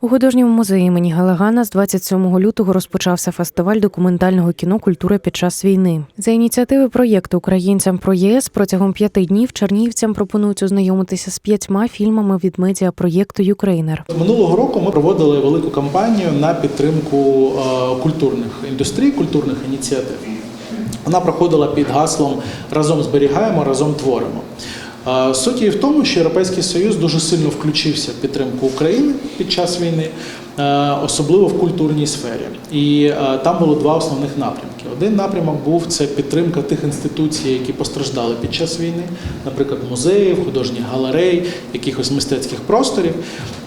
У художньому музеї імені Галагана з 27 лютого розпочався фестиваль документального кіно Культура під час війни. За ініціативи проєкту Українцям про ЄС протягом п'яти днів чернігівцям пропонують ознайомитися з п'ятьма фільмами від медіапроєкту Юкрейнер. Минулого року ми проводили велику кампанію на підтримку е, культурних індустрій, культурних ініціатив. Вона проходила під гаслом Разом зберігаємо, разом творимо. Суть її в тому, що Європейський Союз дуже сильно включився в підтримку України під час війни, е, особливо в культурній сфері. І е, там було два основних напрямки. Один напрямок був це підтримка тих інституцій, які постраждали під час війни, наприклад, музеїв, художніх галерей, якихось мистецьких просторів.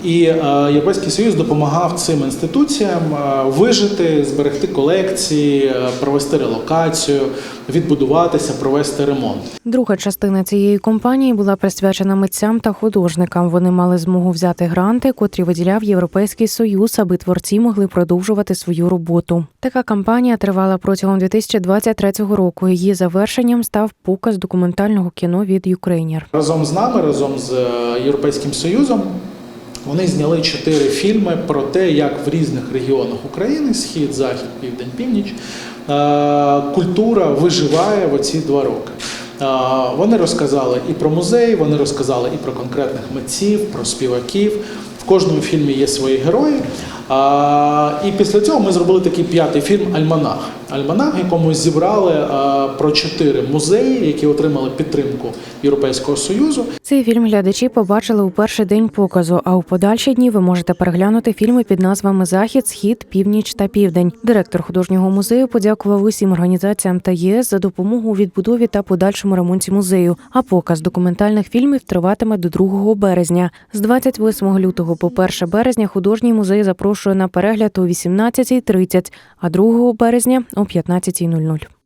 І е, Європейський Союз допомагав цим інституціям е, вижити, зберегти колекції, е, провести релокацію, відбудуватися, провести ремонт. Друга частина цієї компанії була присвячена митцям та художникам. Вони мали змогу взяти гранти, котрі виділяв Європейський Союз, аби творці могли продовжувати свою роботу. Така кампанія тривала протягом 2023 року. Її завершенням став показ документального кіно від Юкрейнер. Разом з нами, разом з е, Європейським Союзом, вони зняли чотири фільми про те, як в різних регіонах України схід, захід, південь, північ е, культура виживає в оці два роки. Е, Вони розказали і про музей, вони розказали і про конкретних митців, про співаків. В кожному фільмі є свої герої. А, і після цього ми зробили такий п'ятий фільм Альманах. Альманах, якому зібрали а, про чотири музеї, які отримали підтримку Європейського Союзу. Цей фільм глядачі побачили у перший день показу. А у подальші дні ви можете переглянути фільми під назвами Захід, Схід, Північ та Південь. Директор художнього музею подякував усім організаціям та ЄС за допомогу у відбудові та подальшому ремонті музею. А показ документальних фільмів триватиме до 2 березня. З 28 лютого по 1 березня художній музей запрошує на перегляд о 18.30, а 2 березня о 15.00.